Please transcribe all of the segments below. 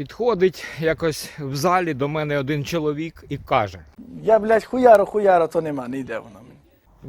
Підходить якось в залі до мене один чоловік і каже: Я, блядь, хуяро, хуяро, то нема, не йде воно. мені.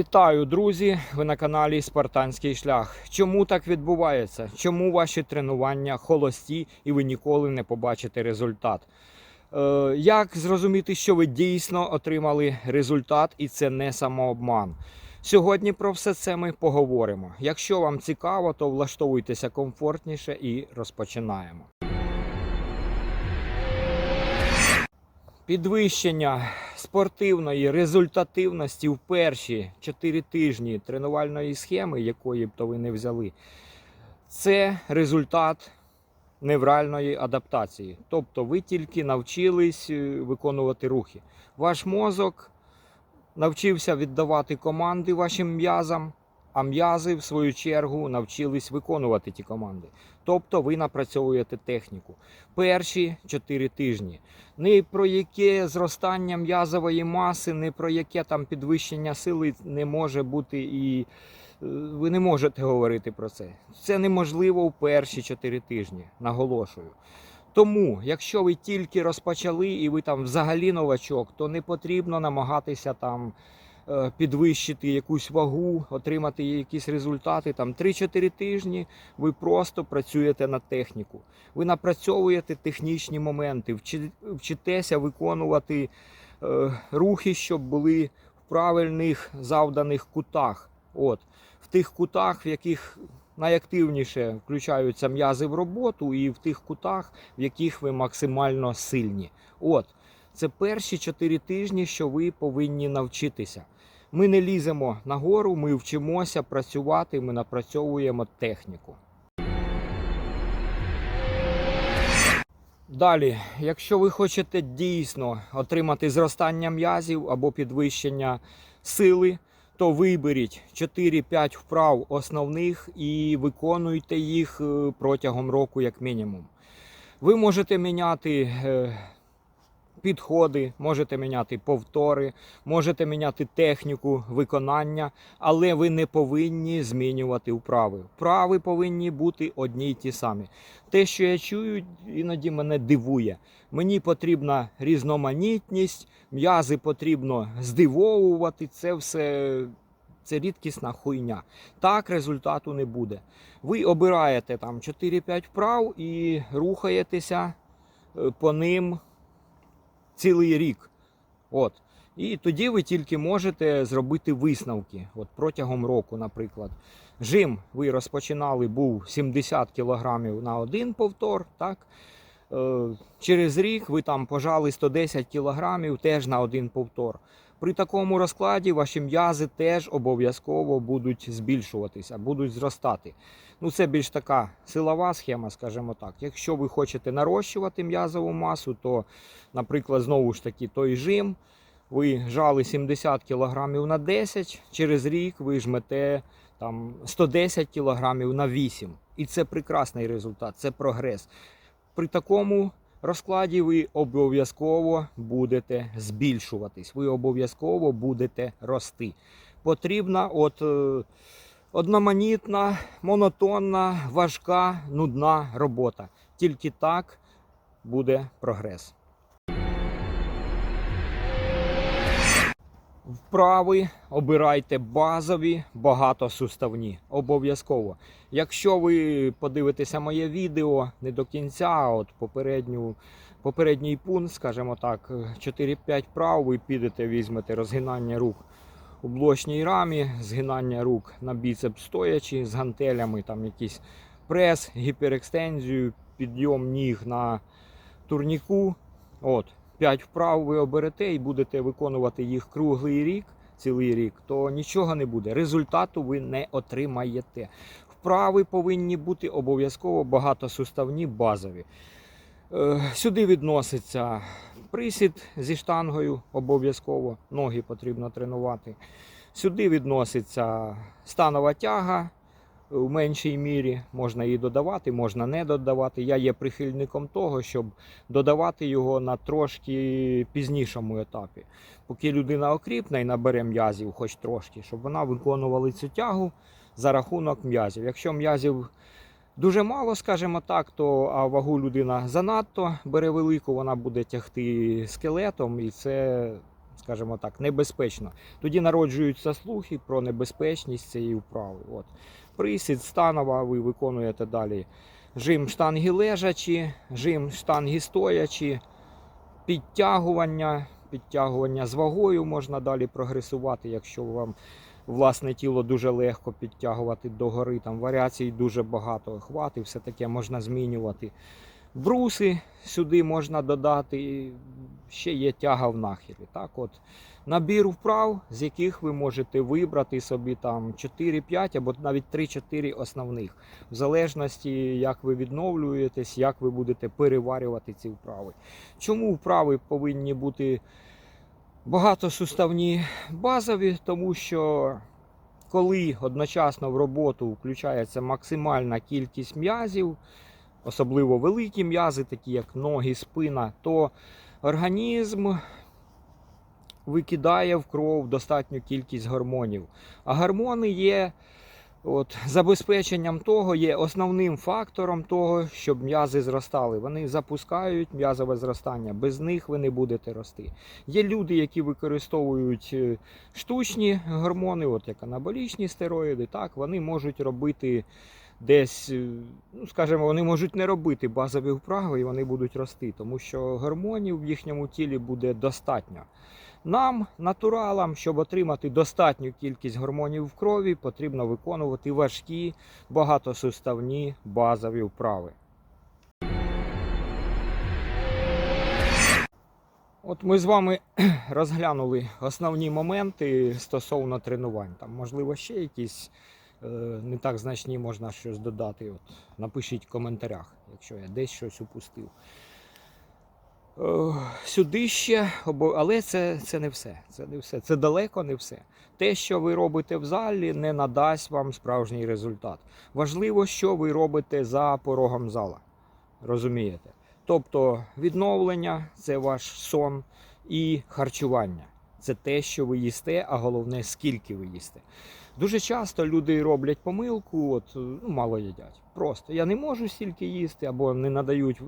Вітаю, друзі! Ви на каналі Спартанський шлях. Чому так відбувається? Чому ваші тренування холості і ви ніколи не побачите результат? Е, як зрозуміти, що ви дійсно отримали результат і це не самообман? Сьогодні про все це ми поговоримо. Якщо вам цікаво, то влаштовуйтеся комфортніше і розпочинаємо. Підвищення спортивної результативності в перші 4 тижні тренувальної схеми, якої б то ви не взяли, це результат невральної адаптації. Тобто ви тільки навчились е, виконувати рухи. Ваш мозок навчився віддавати команди вашим м'язам, а м'язи, в свою чергу, навчились виконувати ті команди. Тобто ви напрацьовуєте техніку. Перші 4 тижні. Ні про яке зростання м'язової маси, ні про яке там підвищення сили не може бути і е, ви не можете говорити про це. Це неможливо у перші 4 тижні, наголошую. Тому, якщо ви тільки розпочали і ви там взагалі новачок, то не потрібно намагатися там підвищити якусь вагу, отримати якісь результати. Там 3-4 тижні ви просто працюєте на техніку. Ви напрацьовуєте технічні моменти, вчитеся виконувати е, рухи, щоб були в правильних завданих кутах. От, в тих кутах, в яких найактивніше включаються м'язи в роботу, і в тих кутах, в яких ви максимально сильні. От, це перші 4 тижні, що ви повинні навчитися. Ми не ліземо нагору, ми вчимося працювати, ми напрацьовуємо техніку. Далі, якщо ви хочете дійсно отримати зростання м'язів або підвищення сили, то виберіть 4-5 вправ основних і виконуйте їх е, протягом року, як мінімум. Ви можете міняти е, підходи, можете міняти повтори, можете міняти техніку виконання, але ви не повинні змінювати вправи. Вправи повинні бути одні й ті самі. Те, що я чую, іноді мене дивує. Мені потрібна різноманітність, м'язи потрібно здивовувати. Це все це рідкісна хуйня. Так результату не буде. Ви обираєте там 4-5 вправ і рухаєтеся е, по ним цілий рік. От. І тоді ви тільки можете зробити висновки. От протягом року, наприклад. Жим ви розпочинали, був 70 кг на один повтор. так? Е, Через рік ви там пожали 110 кг теж на один повтор. При такому розкладі ваші м'язи теж обов'язково будуть збільшуватися, будуть зростати. Ну, це більш така силова схема, скажімо так. Якщо ви хочете нарощувати м'язову масу, то, наприклад, знову ж таки той жим, ви жали 70 кг на 10, через рік ви жмете там 110 кг на 8. І це прекрасний результат, це прогрес. При такому розкладі ви обов'язково будете збільшуватись, ви обов'язково будете рости. Потрібна от е, одноманітна, монотонна, важка, нудна робота. Тільки так буде прогрес. Вправи обирайте базові, багатосуставні. Обов'язково. Якщо ви подивитеся моє відео не до кінця, а от попередню, попередній пункт, скажімо так, 4-5 вправ, ви підете, візьмете розгинання рук у блочній рамі, згинання рук на біцеп стоячи з гантелями, там якийсь прес, гіперекстензію, підйом ніг на турніку. От, 5 вправ ви оберете і будете виконувати їх круглий рік, цілий рік, то нічого не буде. Результату ви не отримаєте. Вправи повинні бути обов'язково багатосуставні, базові. Е, Сюди відноситься присід зі штангою, обов'язково, ноги потрібно тренувати. Сюди відноситься станова тяга в меншій мірі. Можна її додавати, можна не додавати. Я є прихильником того, щоб додавати його на трошки пізнішому етапі. Поки людина окріпне і набере м'язів, хоч трошки, щоб вона виконувала цю тягу за рахунок м'язів. Якщо м'язів дуже мало, скажімо так, то а вагу людина занадто бере велику, вона буде тягти скелетом, і це, скажімо так, небезпечно. Тоді народжуються слухи про небезпечність цієї вправи. От. Присід станова, ви виконуєте далі жим штанги лежачі, жим штанги стоячі, підтягування, підтягування з вагою можна далі прогресувати, якщо вам власне тіло дуже легко підтягувати догори. Там варіацій дуже багато. Хвати, все таке можна змінювати. Бруси сюди можна додати. Ще є тяга в нахилі. Так, от набір вправ, з яких ви можете вибрати собі там 4-5 або навіть 3-4 основних, в залежності, як ви відновлюєтесь, як ви будете переварювати ці вправи. Чому вправи повинні бути багатосуставні базові? Тому що коли одночасно в роботу включається максимальна кількість м'язів, особливо великі м'язи, такі як ноги, спина, то організм викидає в кров достатню кількість гормонів. А гормони є от, забезпеченням того, є основним фактором того, щоб м'язи зростали. Вони запускають м'язове зростання. Без них ви не будете рости. Є люди, які використовують е, штучні гормони, от як анаболічні стероїди, так, вони можуть робити десь, е, ну скажімо, вони можуть не робити базові вправи і вони будуть рости, тому що гормонів в їхньому тілі буде достатньо. Нам, натуралам, щоб отримати достатню кількість гормонів в крові, потрібно виконувати важкі багатосуставні базові вправи. От ми з вами розглянули основні моменти стосовно тренувань. Там, можливо, ще якісь не так значні можна щось додати. От, напишіть в коментарях, якщо я десь щось упустив. Е, Сюди ще, але це, це не все. Це не все. Це далеко не все. Те, що ви робите в залі, не надасть вам справжній результат. Важливо, що ви робите за порогом зала. Розумієте? Тобто відновлення це ваш сон і харчування. Це те, що ви їсте, а головне, скільки ви їсте. Дуже часто люди роблять помилку, от ну, мало їдять. Просто я не можу стільки їсти, або не надають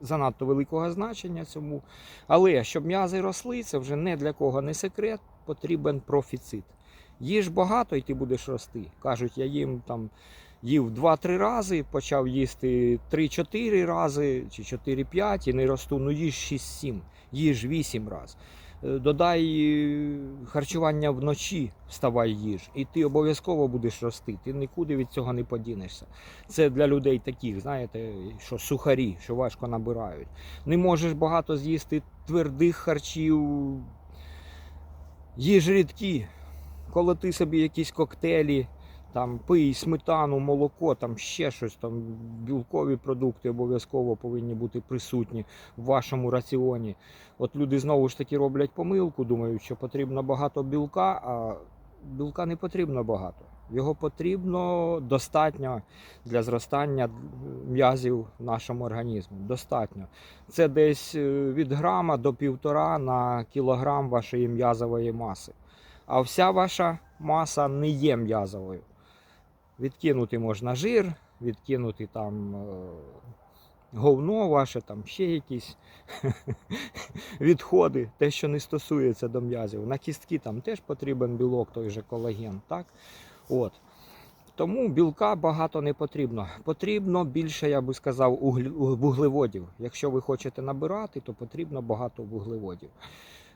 занадто великого значення цьому. Але щоб м'язи росли, це вже не для кого не секрет, потрібен профіцит. Їж багато, і ти будеш рости. Кажуть, я їм там їв 2-3 рази, почав їсти 3-4 рази чи 4-5 і не росту. Ну їж 6-7, їж 8 разів. Е, Додай е, харчування вночі, вставай їж, і ти обов'язково будеш рости. Ти нікуди від цього не подінешся. Це для людей таких, знаєте, що сухарі, що важко набирають. Не можеш багато з'їсти твердих харчів, їж рідкі, колоти собі якісь коктейлі, там пий сметану, молоко, там ще щось, там білкові продукти обов'язково повинні бути присутні в вашому раціоні. От люди знову ж таки роблять помилку, думають, що потрібно багато білка, а білка не потрібно багато. Його потрібно достатньо для зростання м'язів в нашому організмі. Достатньо. Це десь е, від грама до півтора на кілограм вашої м'язової маси. А вся ваша маса не є м'язовою. Відкинути можна жир, відкинути там е, говно ваше, там ще якісь відходи, те, що не стосується до м'язів. На кістки там теж потрібен білок, той же колаген. Так? От. Тому білка багато не потрібно. Потрібно більше, я би сказав, вуглеводів. Якщо ви хочете набирати, то потрібно багато вуглеводів.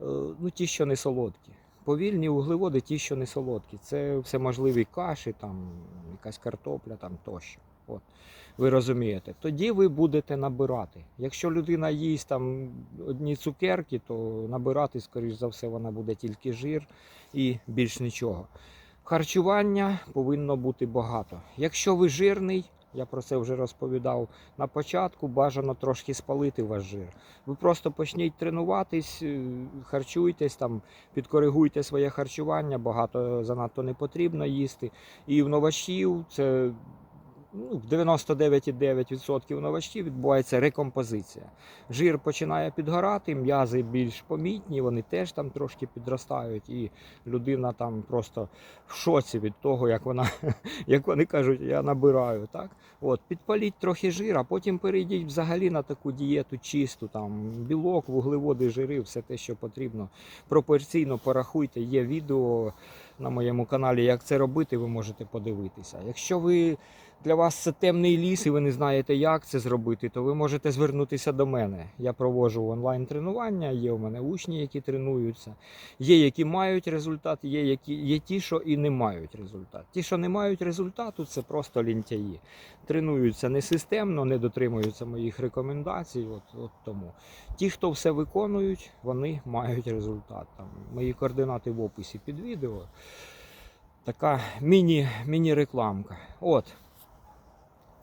Е, Ну, ті, що не солодкі. Повільні вуглеводи, ті, що не солодкі. Це все можливі каші, там, якась картопля там, тощо. От. Ви розумієте, тоді ви будете набирати. Якщо людина їсть там одні цукерки, то набирати, скоріш за все, вона буде тільки жир і більш нічого. Харчування повинно бути багато. Якщо ви жирний, я про це вже розповідав на початку, бажано трошки спалити ваш жир. Ви просто почніть тренуватись, е, харчуйтесь там, підкоригуйте своє харчування, багато занадто не потрібно їсти. І в новачів це в 99,9% новачків відбувається рекомпозиція. Жир починає підгорати, м'язи більш помітні, вони теж там трошки підростають, і людина там просто в шоці від того, як вона, як вони кажуть, я набираю. Так? От, підпаліть трохи жир, а потім перейдіть взагалі на таку дієту чисту, там білок, вуглеводи, жири, все те, що потрібно. Пропорційно порахуйте, є відео на моєму каналі, як це робити, ви можете подивитися. Якщо ви для вас це темний ліс і ви не знаєте, як це зробити, то ви можете звернутися до мене. Я проводжу онлайн тренування, є у мене учні, які тренуються. Є, які мають результат, є, які, є ті, що і не мають результат. Ті, що не мають результату, це просто лінтяї. Тренуються несистемно, не дотримуються моїх рекомендацій. От, от тому. Ті, хто все виконують, вони мають результат. Там, мої координати в описі під відео. Така міні, міні-рекламка. От.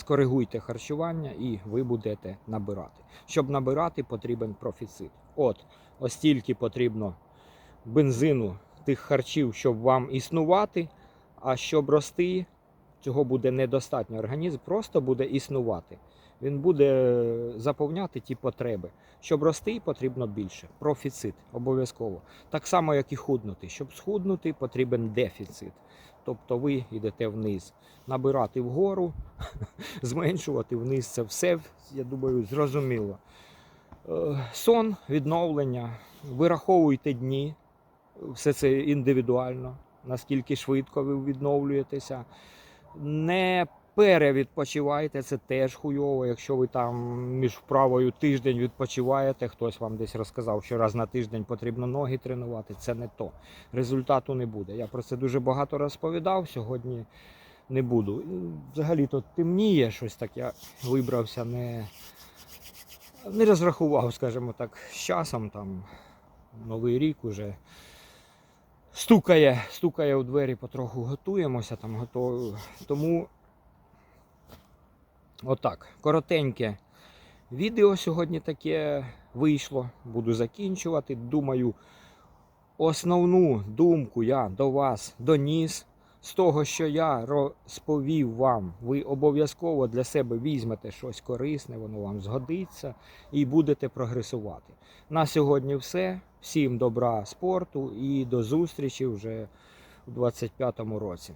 Скоригуйте харчування і ви будете набирати. Щоб набирати, потрібен профіцит. От, ось тільки потрібно бензину тих харчів, щоб вам існувати, а щоб рости, цього буде недостатньо. Організм просто буде існувати. Він буде заповняти ті потреби. Щоб рости, потрібно більше. Профіцит обов'язково. Так само, як і худнути. Щоб схуднути, потрібен дефіцит. Тобто ви йдете вниз. Набирати вгору, зменшувати вниз це все, я думаю, зрозуміло. Е, Сон, відновлення, вираховуйте дні, все це індивідуально, наскільки швидко ви відновлюєтеся. Не перевідпочивайте, це теж хуйово. Якщо ви там між вправою тиждень відпочиваєте, хтось вам десь розказав, що раз на тиждень потрібно ноги тренувати, це не то. Результату не буде. Я про це дуже багато розповідав. Сьогодні не буду. Взагалі тут темніє щось так. Я вибрався, не, не розрахував, скажімо так, з часом. Там Новий рік уже стукає, стукає у двері, потроху готуємося, там готові. Тому отак, коротеньке відео сьогодні таке вийшло. Буду закінчувати. Думаю, основну думку я до вас доніс. З того, що я розповів вам, ви обов'язково для себе візьмете щось корисне, воно вам згодиться і будете прогресувати. На сьогодні все. Всім добра спорту і до зустрічі вже у 2025 році.